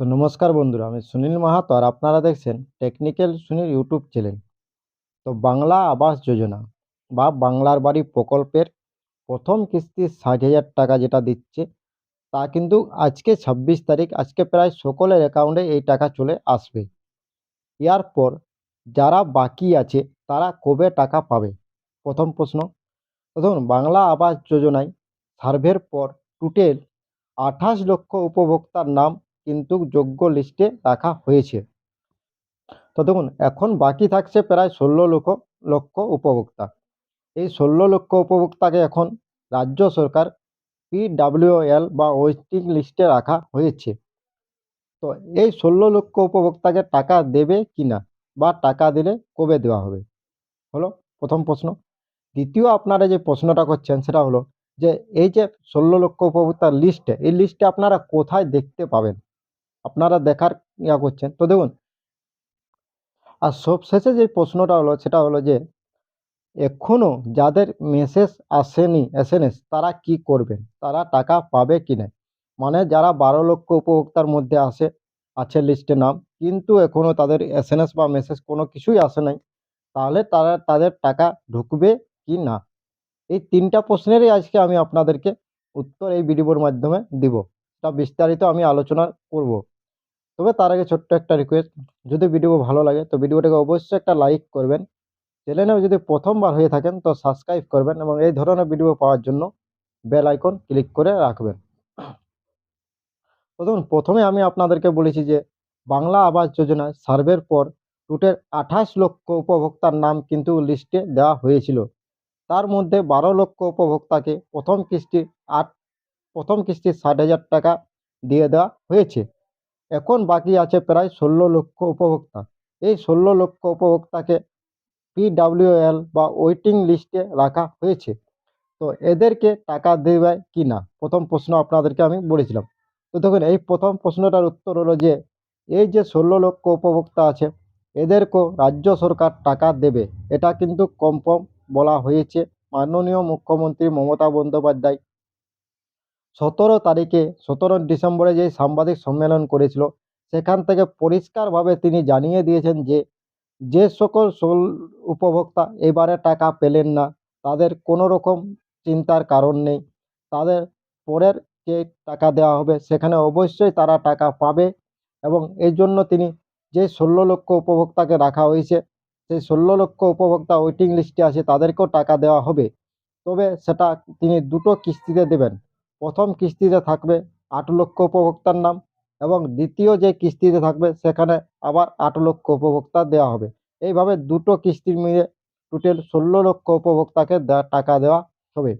তো নমস্কার বন্ধুরা, আমি সুনীল মাহাতো আর আপনারা দেখছেন টেকনিক্যাল সুনীল ইউটিউব চ্যানেল। তো বাংলা আবাস যোজনা বা বাংলার বাড়ি প্রকল্পের প্রথম কিস্তি ষাট হাজার টাকা যেটা দিচ্ছে, তা কিন্তু আজকে ছাব্বিশ তারিখ, আজকে প্রায় সকলের অ্যাকাউন্টে এই টাকা চলে আসবে। এরপর যারা বাকি আছে, তারা কবে টাকা পাবে? প্রথম প্রশ্ন। দেখুন, বাংলা আবাস যোজনায় সার্ভের পর টোটাল আঠাশ লক্ষ উপভোক্তার নাম কিন্তু যোগ্য লিস্টে রাখা হয়েছে। তো দেখুন, এখন বাকি থাকছে প্রায় ষোলো লক্ষ লক্ষ উপভোক্তা। এই ষোলো লক্ষ উপভোক্তাকে এখন রাজ্য সরকার পিডাব্লিউএল বা ওয়েটিং লিস্টে রাখা হয়েছে। তো এই ষোলো লক্ষ উপভোক্তাকে টাকা দেবে কি না বা টাকা দিলে কবে দেওয়া হবে? হলো প্রথম প্রশ্ন। দ্বিতীয় আপনারা যে প্রশ্নটা করছেন সেটা হলো যে, এই যে ষোলো লক্ষ উপভোক্তার লিস্টে এই লিস্টে আপনারা কোথায় দেখতে পাবেন? আপনারা দেখার ইয়া করছেন। তো দেখুন, আর সবশেষে যে প্রশ্নটা হলো, সেটা হলো যে এখনও যাদের মেসেজ আসেনি এসএনএস তারা কি করবেন? তারা টাকা পাবে কি না? মানে যারা বারো লক্ষ উপভোক্তার মধ্যে আসে, আছে লিস্টে নাম, কিন্তু এখনও তাদের এসএনএস বা মেসেজ কোনো কিছুই আসে নাই, তাহলে তারা, তাদের টাকা ঢুকবে কি না? এই তিনটা প্রশ্নেরই আজকে আমি আপনাদেরকে উত্তর এই ভিডিওর মাধ্যমে দিব। তা বিস্তারিত আমি আলোচনা করব। তবে তার আগে ছোট্ট একটা রিকোয়েস্ট যদি ভিডিও ভালো লাগে তো ভিডিওটাকে অবশ্যই একটা লাইক করবেন। চ্যানেলেও যদি প্রথমবার হয়ে থাকেন তো সাবস্ক্রাইব করবেন এবং এই ধরনের ভিডিও পাওয়ার জন্য বেল আইকন ক্লিক করে রাখবেন। দেখুন, প্রথমে আমি আপনাদেরকে বলেছি যে বাংলা আবাস যোজনায় সার্ভের পর টোটাল আঠাশ লক্ষ উপভোক্তার নাম কিন্তু লিস্টে দেওয়া হয়েছিল। তার মধ্যে বারো লক্ষ উপভোক্তাকে প্রথম কিস্তি আট, প্রথম কিস্তি ষাট হাজার টাকা দিয়ে দেওয়া হয়েছে। এখন বাকি আছে প্রায় ষোলো লক্ষ উপভোক্তা। এই ষোলো লক্ষ উপভোক্তাকে পিডাব্লিউএল বা ওয়েটিং লিস্টে রাখা হয়েছে। তো এদেরকে টাকা দেবে কি না প্রথম প্রশ্ন আপনাদেরকে আমি বলেছিলাম। তো দেখুন, এই প্রথম প্রশ্নটার উত্তর হলো যে, এই যে ষোলো লক্ষ উপভোক্তা আছে, এদেরকেও রাজ্য সরকার টাকা দেবে। এটা কিন্তু কনফার্ম বলা হয়েছে। মাননীয় মুখ্যমন্ত্রী মমতা বন্দ্যোপাধ্যায় সতেরো তারিখে, সতেরো ডিসেম্বরে যে সাংবাদিক সম্মেলন করেছিল, সেখান থেকে পরিষ্কারভাবে তিনি জানিয়ে দিয়েছেন যে যে সকল সোল উপভোক্তা এবারে টাকা পেলেন না, তাদের কোনো রকম চিন্তার কারণ নেই। তাদের পরের যে টাকা দেওয়া হবে, সেখানে অবশ্যই তারা টাকা পাবে এবং এই জন্য তিনি যে ষোলো লক্ষ উপভোক্তাকে রাখা হয়েছে, সেই ষোলো লক্ষ উপভোক্তা ওয়েটিং লিস্টে আছে, তাদেরকেও টাকা দেওয়া হবে। তবে সেটা তিনি দুটো কিস্তিতে দেবেন। প্রথম কিস্তিতে থাকবে আট লক্ষ উপভোক্তার নাম এবং দ্বিতীয় যে কিস্তিতে থাকবে সেখানে আবার আট লক্ষ উপভোক্তা দেওয়া হবে। এইভাবে দুটো কিস্তির মিলে টোটাল ষোলো লক্ষ উপভোক্তাকে টাকা দেওয়া হবে।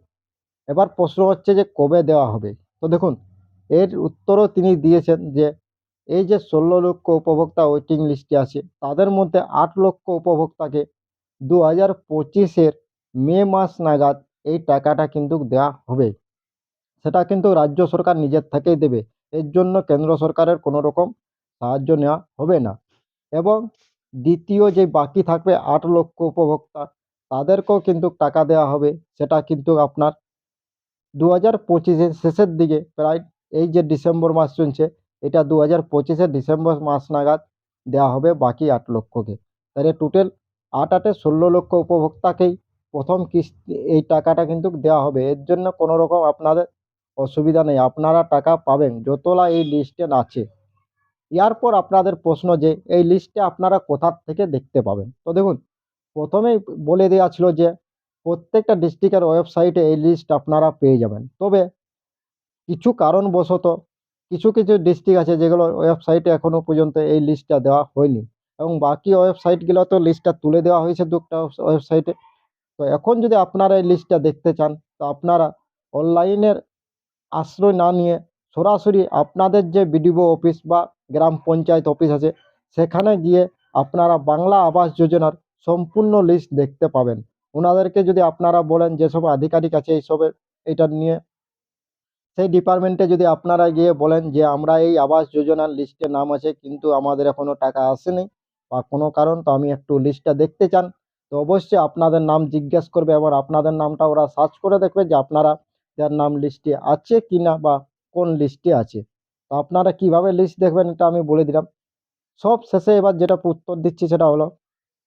এবার প্রশ্ন হচ্ছে যে কবে দেওয়া হবে? তো দেখুন, এর উত্তরও তিনি দিয়েছেন যে এই যে ষোলো লক্ষ উপভোক্তা ওয়েটিং লিস্টে আছে, তাদের মধ্যে আট লক্ষ উপভোক্তাকে দু হাজার পঁচিশের মে মাস নাগাদ এই টাকাটা কিন্তু দেওয়া হবে। সেটা কিন্তু রাজ্য সরকার নিজের থেকেই দেবে। এর জন্য কেন্দ্র সরকারের কোনো রকম সাহায্য নেওয়া হবে না। এবং দ্বিতীয় যে বাকি থাকবে আট লক্ষ উপভোক্তা, তাদেরকেও কিন্তু টাকা দেওয়া হবে। সেটা কিন্তু আপনার দু হাজার পঁচিশের শেষের দিকে প্রায় এই যে ডিসেম্বর মাস চলছে, এটা দু হাজার পঁচিশের ডিসেম্বর মাস নাগাদ দেওয়া হবে বাকি আট লক্ষকে। তাহলে টোটাল আট আটে ষোলো লক্ষ উপভোক্তাকেই প্রথম কিস্তি, এই টাকাটা কিন্তু দেওয়া হবে। এর জন্য কোনো রকম আপনাদের অসুবিধা নেই, আপনারা টাকা পাবেন, যতলা এই লিস্টে আছে। এরপর আপনাদের প্রশ্ন যে, এই লিস্টে আপনারা কোথা থেকে দেখতে পাবেন? তো দেখুন, প্রথমেই বলে দেওয়া ছিল যে, প্রত্যেকটা ডিস্ট্রিক্টের ওয়েবসাইটে এই লিস্ট আপনারা পেয়ে যাবেন। তবে কিছু কারণবশত কিছু কিছু ডিস্ট্রিক্ট আছে যেগুলো ওয়েবসাইটে এখনও পর্যন্ত এই লিস্টটা দেওয়া হয়নি। এবং বাকি ওয়েবসাইটগুলো তো লিস্টটা তুলে দেওয়া হয়েছে দুটা ওয়েবসাইটে তো এখন যদি আপনারা এই লিস্টটা দেখতে চান, তো আপনারা অনলাইনের আশ্রয় না নিয়ে সরাসরি আপনাদের যে বিডিও অফিস বা গ্রাম পঞ্চায়েত অফিস আছে, সেখানে গিয়ে আপনারা বাংলা আবাস যোজনার সম্পূর্ণ লিস্ট দেখতে পাবেন। ওনাদেরকে যদি আপনারা বলেন যেসব আধিকারিক আছে এইসবের এটা নিয়ে, সেই ডিপার্টমেন্টে যদি আপনারা গিয়ে বলেন যে আমরা এই আবাস যোজনার লিস্টে নাম আছে, কিন্তু আমাদের এখনও টাকা আসেনি বা কোনো কারণ, তো আমি একটু লিস্টটা দেখতে চান, তো অবশ্যই আপনাদের নাম জিজ্ঞেস করবে এবং আপনাদের নামটা ওরা সার্চ করে দেখবে যে আপনারা যার নাম লিস্টে আছে কি না বা কোন লিস্টে আছে। তো আপনারা কীভাবে লিস্ট দেখবেন এটা আমি বলে দিলাম। সব শেষে এবার যেটা উত্তর দিচ্ছি সেটা হলো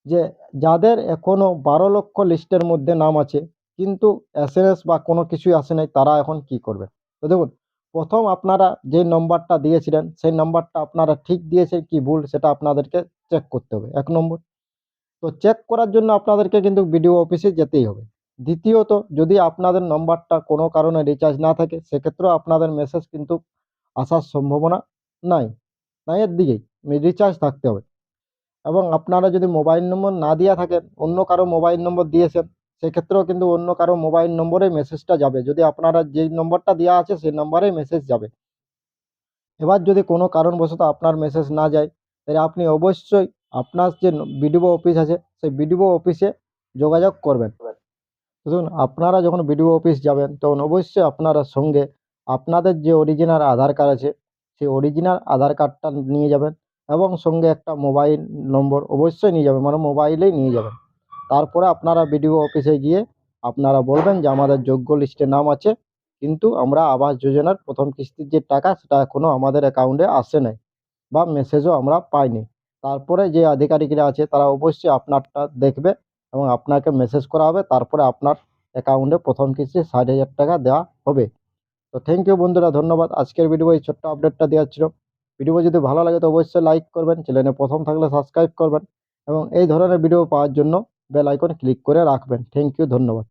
যে, যাদের এখনও বারো লক্ষ লিস্টের মধ্যে নাম আছে, কিন্তু এস বা কোনো কিছুই আসে নাই, তারা এখন কি করবে? তো দেখুন, প্রথম আপনারা যে নম্বরটা দিয়েছিলেন, সেই নম্বরটা আপনারা ঠিক দিয়েছেন কি ভুল সেটা আপনাদেরকে চেক করতে হবে। এক নম্বর। তো চেক করার জন্য আপনাদেরকে কিন্তু বিডিও অফিসে যেতেই হবে। দ্বিতীয়ত, যদি আপনাদের নম্বরটা কোনো কারণে রিচার্জ না থাকে, সেক্ষেত্রেও আপনাদের মেসেজ কিন্তু আসার সম্ভাবনা নাই। নাইয়ের দিকেই রিচার্জ থাকতে হবে। এবং আপনারা যদি মোবাইল নম্বর না দেওয়া থাকেন, অন্য কারও মোবাইল নম্বর দিয়েছেন, সেক্ষেত্রেও কিন্তু অন্য কারও মোবাইল নম্বরে মেসেজটা যাবে। যদি আপনারা যেই নম্বরটা দেওয়া আছে, সেই নম্বরেই মেসেজ যাবে। এবার যদি কোনো কারণবশত আপনার মেসেজ না যায়, তাহলে আপনি অবশ্যই আপনার যে বিডিও অফিস আছে, সেই বিডিও অফিসে যোগাযোগ করবেন। দেখুন, আপনারা যখন বিডিও অফিস যাবেন, তখন অবশ্যই আপনারা সঙ্গে আপনাদের যে অরিজিনাল আধার কার্ড আছে, সেই অরিজিনাল আধার কার্ডটা নিয়ে যাবেন এবং সঙ্গে একটা মোবাইল নম্বর অবশ্যই নিয়ে যাবেন মানে মোবাইলেই নিয়ে যাবেন। তারপরে আপনারা বিডিও অফিসে গিয়ে আপনারা বলবেন যে আমাদের যোগ্য লিস্টে নাম আছে, কিন্তু আমরা আবাস যোজনার প্রথম কিস্তির যে টাকা, সেটা এখনও আমাদের অ্যাকাউন্টে আসে নাই বা মেসেজও আমরা পাইনি। তারপরে যে আধিকারিকরা আছে, তারা অবশ্যই আপনারটা দেখবে এবং আপনাকে মেসেজ করা হবে, তারপরে আপনার অ্যাকাউন্টে প্রথম কিস্তি ষাট হাজার টাকা দেওয়া হবে। তো থ্যাংক ইউ বন্ধুরা, ধন্যবাদ। আজকের ভিডিও এই ছোট্ট আপডেটটা দেওয়ার ছিল। ভিডিও যদি ভালো লাগে তো অবশ্যই লাইক করবেন চ্যানেলে প্রথম থাকলে সাবস্ক্রাইব করবেন এবং এই ধরনের ভিডিও পাওয়ার জন্য বেল আইকন ক্লিক করে রাখবেন। থ্যাংক ইউ ধন্যবাদ।